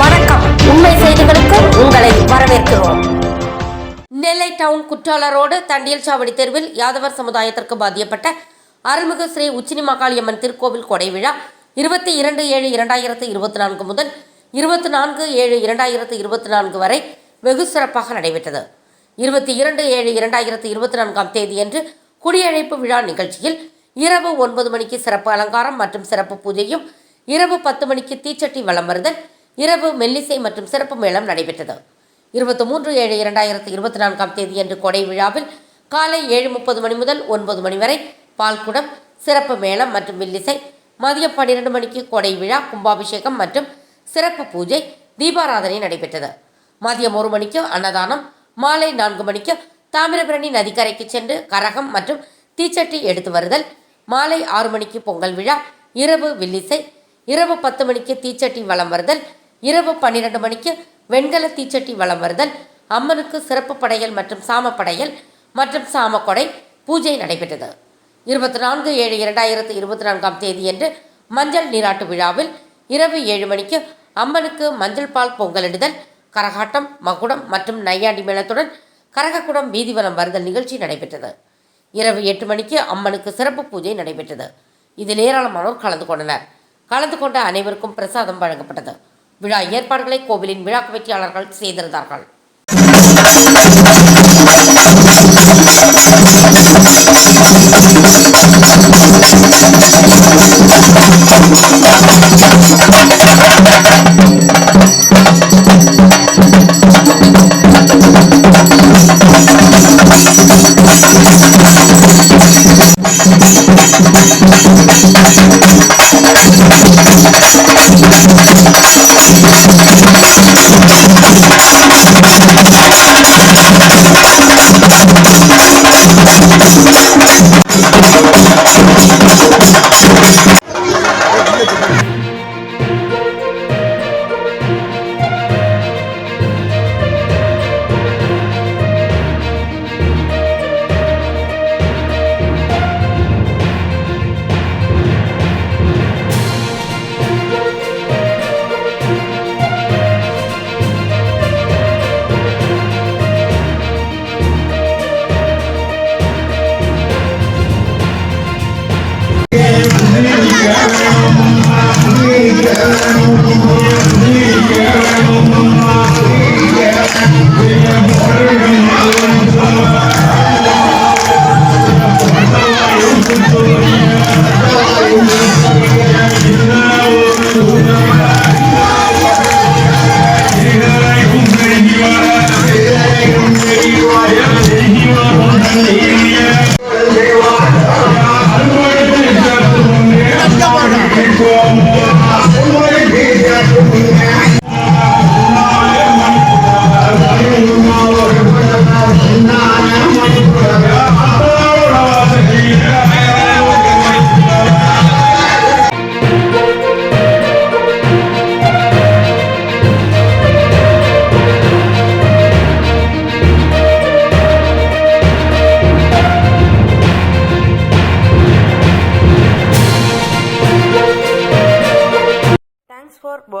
வணக்கம். உண்மை செய்திகளுக்கு உங்களை வரவேற்கிறோம். நெல்லை டவுன் குற்றால ரோடு தண்டியல் சாவடி தெருவில் யாதவர் சமுதாயத்திற்கு பாதியப்பட்ட அருள்மிகு ஸ்ரீ உச்சினி மகாளியம்மன் திருக்கோவில் கொடை விழா இருபத்தி இரண்டு ஏழு இரண்டாயிரத்து இருபத்தி நான்கு முதல் இருபத்தி நான்கு ஏழு இரண்டாயிரத்து இருபத்தி நான்கு வரை வெகு சிறப்பாக நடைபெற்றது. இருபத்தி இரண்டு ஏழு இரண்டாயிரத்து இருபத்தி நான்காம் தேதியன்று குடியழைப்பு விழா நிகழ்ச்சியில் இரவு ஒன்பது மணிக்கு சிறப்பு அலங்காரம் மற்றும் சிறப்பு பூஜையும் இரவு பத்து மணிக்கு தீச்சட்டி வலம் வருதல் இரவு மெல்லிசை மற்றும் சிறப்பு மேளம் நடைபெற்றது. இருபத்தி மூன்று ஏழு இரண்டாயிரத்து இருபத்தி நான்காம் தேதியன்று கொடை விழாவில் காலை ஏழு முப்பது மணி முதல் ஒன்பது மணி வரை பால்குடம் சிறப்பு மேளம் மற்றும் வில்லிசை மதியம் பன்னிரண்டு மணிக்கு கொடை விழா கும்பாபிஷேகம் மற்றும் சிறப்பு பூஜை தீபாராதனை நடைபெற்றது. மதியம் ஒரு மணிக்கு அன்னதானம் மாலை நான்கு மணிக்கு தாமிரபரணி நதிக்கரைக்கு சென்று கரகம் மற்றும் தீச்சட்டி எடுத்து வருதல் மாலை ஆறு மணிக்கு பொங்கல் விழா இரவு வில்லிசை இரவு பத்து மணிக்கு தீச்சட்டி வலம் வருதல் இரவு பன்னிரண்டு மணிக்கு வெண்கல தீச்சட்டி வலம் வருதல் அம்மனுக்கு சிறப்பு படையல் மற்றும் சாம படையல் மற்றும் சாமக்கொடை பூஜை நடைபெற்றது. இருபத்தி நான்கு ஏழு இரண்டாயிரத்து இருபத்தி நான்காம் தேதியன்று மஞ்சள் நீராட்டு விழாவில் இரவு ஏழு மணிக்கு அம்மனுக்கு மஞ்சள் பால் பொங்கலிடுதல் கரகாட்டம் மகுடம் மற்றும் நையாண்டி மேளத்துடன் கரகக்குடம் வீதிவலம் வருதல் நிகழ்ச்சி நடைபெற்றது. இரவு எட்டு மணிக்கு அம்மனுக்கு சிறப்பு பூஜை நடைபெற்றது. இதில் ஏராளமானோர் கலந்து கொண்டனர். கலந்து கொண்ட அனைவருக்கும் பிரசாதம் வழங்கப்பட்டது. விழா ஏற்பாடுகளை கோவிலின் விழா கமிட்டியாளர்கள் செய்திருந்தார்கள். Thanks Thank you. people.